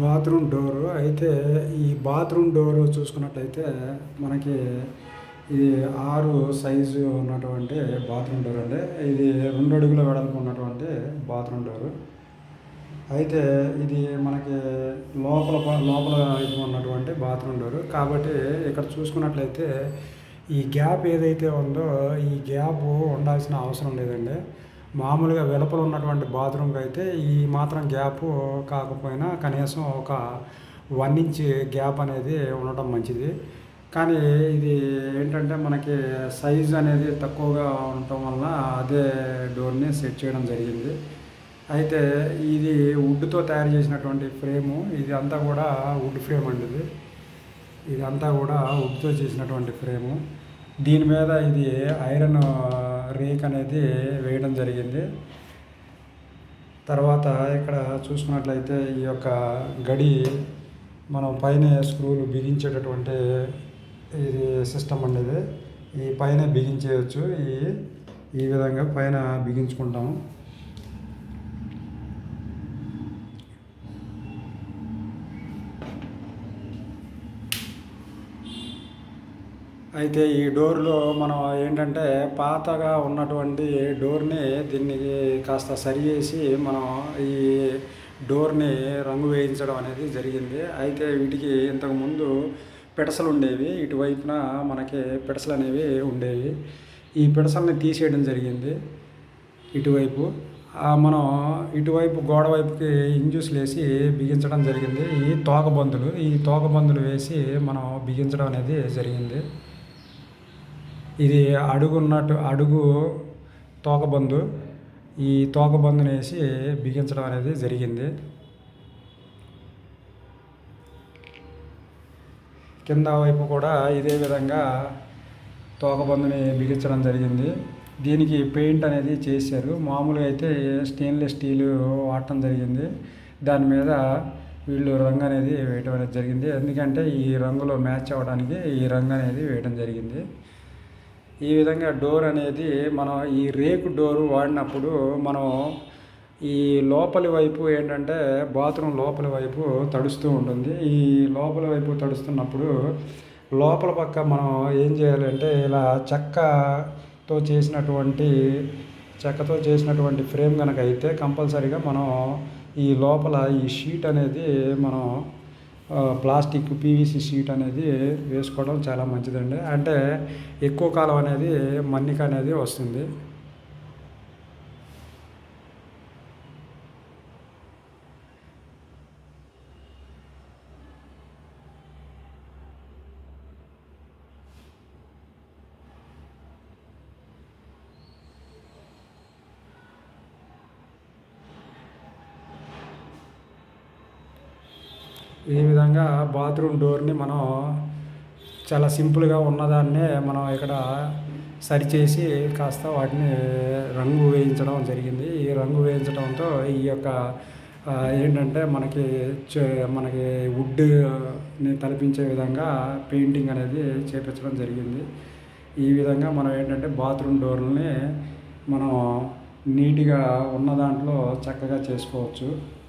Bathroom door. అయితే ఈ bathroom door చూసుకున్నట్లయితే మనకి ఇది ఆరు సైజు ఉన్నటువంటి బాత్రూమ్ డోర్ అండి. ఇది రెండు అడుగుల వెడల్పు ఉన్నటువంటి బాత్రూమ్ డోరు. అయితే ఇది మనకి లోపల లోపల ఇది ఉన్నటువంటి బాత్రూమ్ డోరు. కాబట్టి ఇక్కడ చూసుకున్నట్లయితే ఈ గ్యాప్ ఏదైతే ఉందో ఈ గ్యాప్ ఉండాల్సిన అవసరం లేదండి. మామూలుగా వెలుపల ఉన్నటువంటి బాత్రూమ్కి అయితే ఈ మాత్రం గ్యాప్ కాకపోయినా కనీసం ఒక వన్ ఇంచ్ గ్యాప్ అనేది ఉండటం మంచిది. కానీ ఇది ఏంటంటే మనకి సైజ్ అనేది తక్కువగా ఉండటం వల్ల అదే డోర్ని సెట్ చేయడం జరిగింది. అయితే ఇది వుడ్తో తయారు చేసినటువంటి ఫ్రేము ఇది అంతా కూడా వుడ్ ఫ్రేమ్ అండి ఇది. ఇదంతా కూడా వుడ్తో చేసినటువంటి ఫ్రేము. దీని మీద ఇది ఐరన్ రేక్ అనేది వేయడం జరిగింది. తర్వాత ఇక్కడ చూసుకున్నట్లయితే ఈ యొక్క గడి మనం పైన స్క్రూలు బిగించేటటువంటి ఇది సిస్టమ్ అండి ఇది. ఈ పైన బిగించేయచ్చు. ఈ ఈ విధంగా పైన బిగించుకుంటాము అయితే ఈ డోర్లో మనం ఏంటంటే పాతగా ఉన్నటువంటి డోర్ని దీన్ని కాస్త సరి చేసి మనం ఈ డోర్ని రంగు వేయించడం అనేది జరిగింది. అయితే వీటికి ఇంతకుముందు పిడసలు ఉండేవి. ఇటువైపున మనకి పిడసలు అనేవి ఉండేవి. ఈ పిడసల్ని తీసేయడం జరిగింది. ఇటువైపు మనం ఇటువైపు గోడ వైపుకి ఇంజూస్లు వేసి బిగించడం జరిగింది. ఈ తోకబందులు ఈ తోకబందులు వేసి మనం బిగించడం అనేది జరిగింది. ఇది అడుగున్నట్టు అడుగు తోకబందు. ఈ తోకబందుని వేసి బిగించడం అనేది జరిగింది. కింద వైపు కూడా ఇదే విధంగా తోకబందుని బిగించడం జరిగింది. దీనికి పెయింట్ అనేది చేశారు. మామూలుగా అయితే స్టెయిన్లెస్ స్టీల్ వాడటం జరిగింది. దాని మీద వీళ్ళు రంగు అనేది వేయటం అనేది జరిగింది. ఎందుకంటే ఈ రంగులో మ్యాచ్ అవ్వడానికి ఈ రంగు అనేది వేయడం జరిగింది. ఈ విధంగా డోర్ అనేది మనం ఈ రేకు డోరు వాడినప్పుడు మనం ఈ లోపలి వైపు ఏంటంటే బాత్రూమ్ లోపలి వైపు తడుస్తూ ఉంటుంది. ఈ లోపలి వైపు తడుస్తున్నప్పుడు లోపల పక్క మనం ఏం చేయాలంటే ఇలా చెక్కతో చేసినటువంటి చెక్కతో చేసినటువంటి ఫ్రేమ్ కనుక అయితే కంపల్సరీగా మనం ఈ లోపల ఈ షీట్ అనేది మనం ప్లాస్టిక్ పీవీసీ షీట్ అనేది వేసుకోవడం చాలా మంచిదండి. అంటే ఎక్కువ కాలం అనేది మన్నిక అనేది వస్తుంది. ఈ విధంగా బాత్రూమ్ డోర్ని మనం చాలా సింపుల్గా ఉన్నదాన్నే మనం ఇక్కడ సరిచేసి కాస్త వాటిని రంగు వేయించడం జరిగింది. ఈ రంగు వేయించడంతో ఈ యొక్క ఏంటంటే మనకి చే- మనకి వుడ్ని తలపించే విధంగా పెయింటింగ్ అనేది చేపించడం జరిగింది. ఈ విధంగా మనం ఏంటంటే బాత్రూమ్ డోర్లని మనం నీట్గా ఉన్న దాంట్లో చక్కగా చేసుకోవచ్చు.